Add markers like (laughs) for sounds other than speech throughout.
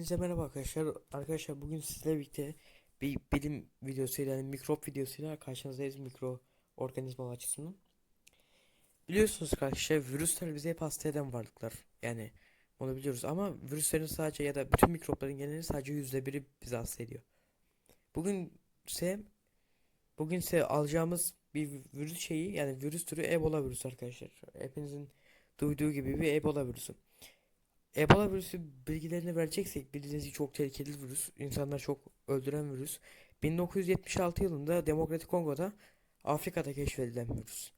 Hepinize merhaba arkadaşlar. Arkadaşlar bugün sizlerle birlikte bir bilim videosuyla yani mikrop videosuyla karşınızdayız mikro organizma açısından. Biliyorsunuz arkadaşlar virüsler bize hep hasta eden varlıklar. Yani onu biliyoruz ama virüslerin sadece ya da bütün mikropların geneli sadece yüzde biri bizi hasta ediyor. Bugün ise bugün ise alacağımız bir virüs şeyi yani virüs türü Ebola virüsü arkadaşlar. Hepinizin duyduğu gibi bir Ebola virüsü. Ebola virüsü bilgilerini vereceksek bildiğiniz çok tehlikeli virüs. İnsanlar çok öldüren virüs. 1976 yılında Demokratik Kongo'da Afrika'da keşfedilen virüs.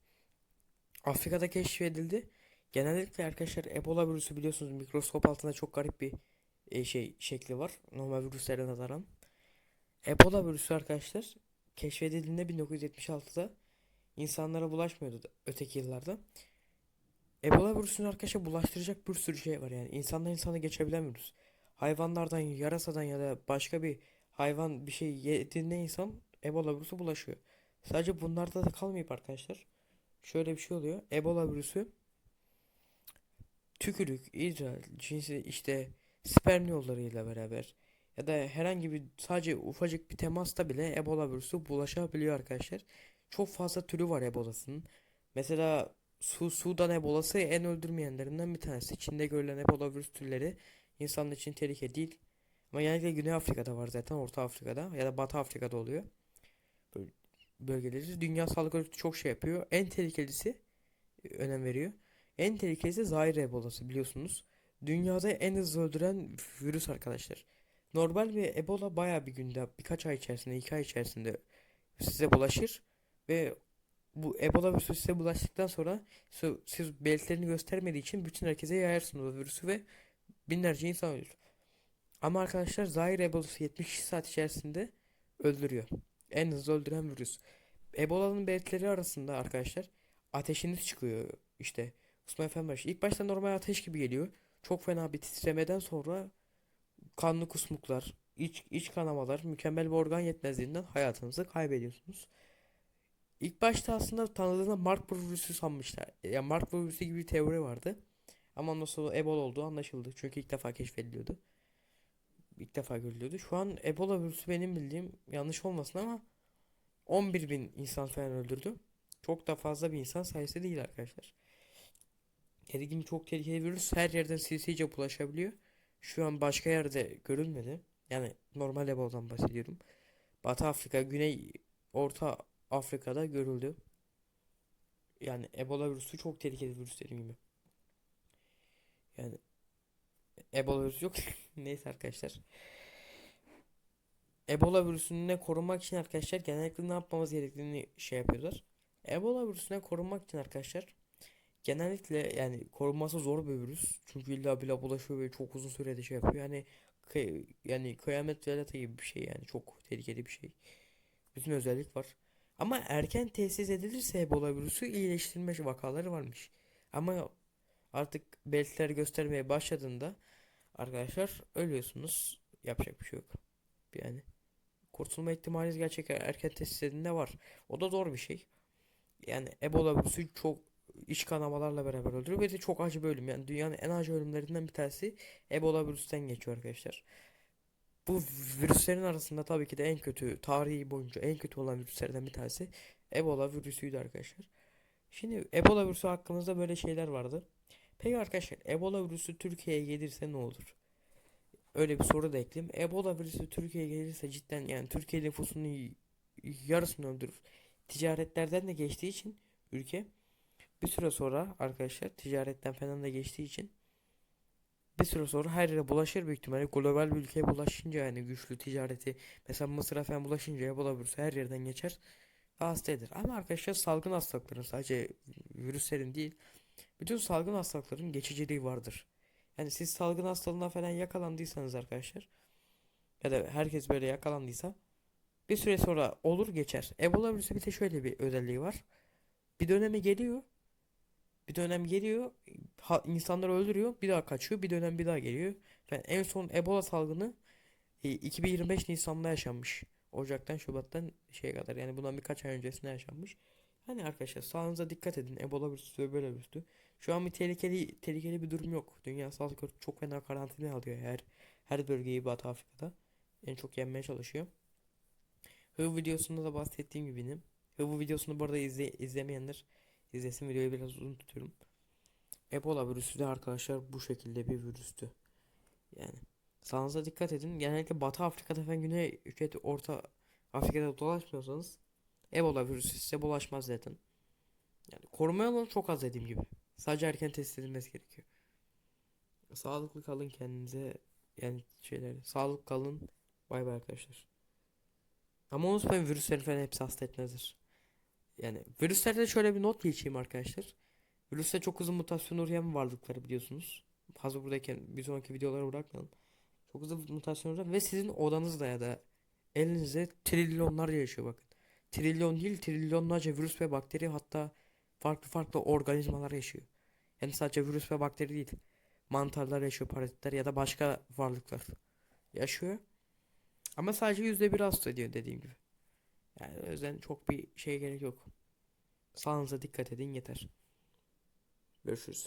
Afrika'da keşfedildi. Genellikle arkadaşlar Ebola virüsü biliyorsunuz mikroskop altında çok garip bir e, şey şekli var. Normal virüslere nazaran. Ebola virüsü arkadaşlar keşfedildiğinde 1976'da insanlara bulaşmıyordu öteki yıllarda. Ebola virüsünü arkadaşlar bulaştıracak bir sürü şey var yani. İnsandan insana geçebilen virüs. Hayvanlardan, yarasadan ya da başka bir hayvan bir şey yediğinde insan Ebola virüsü bulaşıyor. Sadece bunlarda da kalmayıp arkadaşlar. Şöyle bir şey oluyor. Ebola virüsü tükürük, idrar, cinsi işte sperm yollarıyla beraber ya da herhangi bir sadece ufacık bir temasta bile Ebola virüsü bulaşabiliyor arkadaşlar. Çok fazla türü var Ebola'sının. Mesela Su, Sudan Ebolası en öldürmeyenlerinden bir tanesi. Çin'de görülen Ebola virüs türleri insanlar için tehlike değil. Ama genellikle Güney Afrika'da var zaten, Orta Afrika'da ya da Batı Afrika'da oluyor. Böyle bölgeleri. Dünya Sağlık Örgütü çok şey yapıyor. En tehlikelisi önem veriyor. En tehlikelisi Zaire Ebolası biliyorsunuz. Dünyada en hızlı öldüren virüs arkadaşlar. Normal bir Ebola baya bir günde, birkaç ay içerisinde, iki ay içerisinde size bulaşır ve bu Ebola virüsü size bulaştıktan sonra siz, belirtilerini göstermediği için bütün herkese yayarsınız o virüsü ve binlerce insan ölür. Ama arkadaşlar Zaire Ebolası 72 saat içerisinde öldürüyor. En hızlı öldüren virüs. Ebola'nın belirtileri arasında arkadaşlar ateşiniz çıkıyor işte. Kusma efendim. İlk başta normal ateş gibi geliyor. Çok fena bir titremeden sonra kanlı kusmuklar, iç, iç kanamalar, mükemmel bir organ yetmezliğinden hayatınızı kaybediyorsunuz. İlk başta aslında tanıdığında Mark virüsü sanmışlar. Ya Mark virüsü gibi bir teori vardı. Ama ondan sonra Ebola olduğu anlaşıldı. Çünkü ilk defa keşfediliyordu. İlk defa görülüyordu. Şu an Ebola virüsü benim bildiğim yanlış olmasın ama 11 bin insan falan öldürdü. Çok da fazla bir insan sayısı değil arkadaşlar. Dediğim çok tehlikeli virüs her yerden sinsice bulaşabiliyor. Şu an başka yerde görülmedi. Yani normal Ebola'dan bahsediyorum. Batı Afrika, Güney, Orta Afrika'da görüldü. Yani Ebola virüsü çok tehlikeli virüs dediğim gibi. Yani Ebola virüsü yok. (laughs) Neyse arkadaşlar. Ebola virüsüne korunmak için arkadaşlar genellikle ne yapmamız gerektiğini şey yapıyorlar. Ebola virüsüne korunmak için arkadaşlar genellikle yani korunması zor bir virüs. Çünkü illa bile bulaşıyor ve çok uzun sürede şey yapıyor. Yani kı- yani kıyamet velata gibi bir şey yani çok tehlikeli bir şey. Bütün özellik var. Ama erken tesis edilirse Ebola virüsü iyileştirme vakaları varmış. Ama artık belirtiler göstermeye başladığında arkadaşlar ölüyorsunuz. Yapacak bir şey yok. Yani kurtulma ihtimaliniz gerçekten erken tesis edildiğinde var. O da zor bir şey. Yani Ebola virüsü çok iç kanamalarla beraber öldürüyor ve de çok acı bir ölüm. Yani dünyanın en acı ölümlerinden bir tanesi Ebola virüsten geçiyor arkadaşlar. Bu virüslerin arasında tabii ki de en kötü tarihi boyunca en kötü olan virüslerden bir tanesi Ebola virüsüydü arkadaşlar. Şimdi Ebola virüsü hakkımızda böyle şeyler vardı. Peki arkadaşlar Ebola virüsü Türkiye'ye gelirse ne olur? Öyle bir soru da ekleyeyim. Ebola virüsü Türkiye'ye gelirse cidden yani Türkiye nüfusunun yarısını öldürür. Ticaretlerden de geçtiği için ülke bir süre sonra arkadaşlar ticaretten falan da geçtiği için bir süre sonra her yere bulaşır büyük ihtimalle. Global bir ülkeye bulaşınca yani güçlü ticareti mesela Mısır'a falan bulaşınca Ebola virüsü her yerden geçer hasta eder. Ama arkadaşlar salgın hastalıkların sadece virüslerin değil bütün salgın hastalıkların geçiciliği vardır. Yani siz salgın hastalığına falan yakalandıysanız arkadaşlar ya da herkes böyle yakalandıysa bir süre sonra olur geçer. Ebola virüsü bir de şöyle bir özelliği var. Bir dönemi geliyor. Bir dönem geliyor. Ha, insanları öldürüyor. Bir daha kaçıyor. Bir dönem bir daha geliyor. Yani en son Ebola salgını e, 2025 Nisan'da yaşanmış. Ocaktan Şubat'tan şeye kadar yani bundan birkaç ay öncesinde yaşanmış. Hani arkadaşlar sağlığınıza dikkat edin. Ebola virüsü böyle virüsü. Şu an bir tehlikeli tehlikeli bir durum yok. Dünya Sağlık Örgütü çok fena karantina alıyor eğer her bölgeyi Batı Afrika'da en çok yenmeye çalışıyor. Hıv videosunda da bahsettiğim gibiyim. Hıv videosunu bu arada izle, izlemeyenler izlesin videoyu biraz uzun tutuyorum. Ebola virüsü de arkadaşlar bu şekilde bir virüstü. Yani sağlığınıza dikkat edin. Genellikle Batı Afrika'da falan Güney ülkede Orta Afrika'da dolaşmıyorsanız Ebola virüsü size bulaşmaz zaten. Yani koruma yolu çok az dediğim gibi. Sadece erken test edilmesi gerekiyor. Sağlıklı kalın kendinize yani şeyler sağlıklı kalın. Bay bay arkadaşlar. Ama unutmayın virüslerin falan hepsi hasta etmezdir. Yani virüslerde şöyle bir not geçeyim arkadaşlar. Virüste çok hızlı mutasyona uğrayan varlıkları biliyorsunuz. Hazır buradayken bir sonraki videolara bırakmayalım. Çok hızlı mutasyona uğrayan ve sizin odanızda ya da elinizde trilyonlarca yaşıyor bakın. Trilyon değil trilyonlarca virüs ve bakteri hatta farklı farklı organizmalar yaşıyor. Yani sadece virüs ve bakteri değil. Mantarlar yaşıyor, parazitler ya da başka varlıklar yaşıyor. Ama sadece yüzde bir hasta ediyor dediğim gibi. Yani o yüzden çok bir şey gerek yok. Sağlığınıza dikkat edin yeter. Görüşürüz.